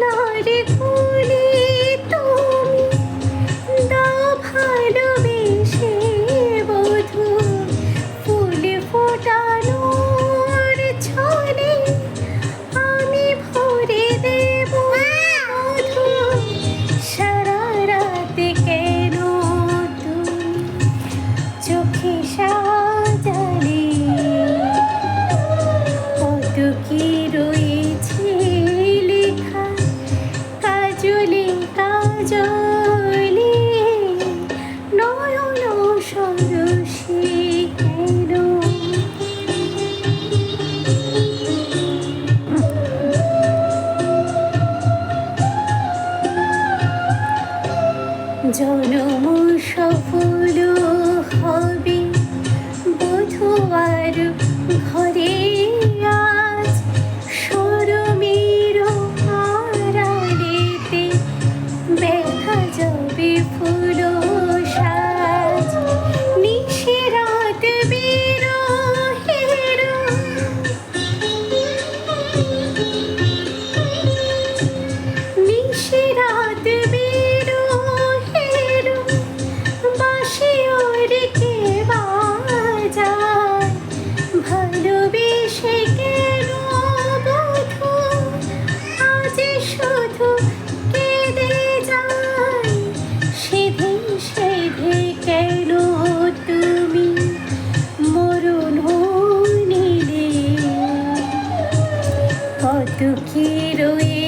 নয় রে জলে কাজলে নয়ন সরসে কেন? জনম দুঃখী রয়ে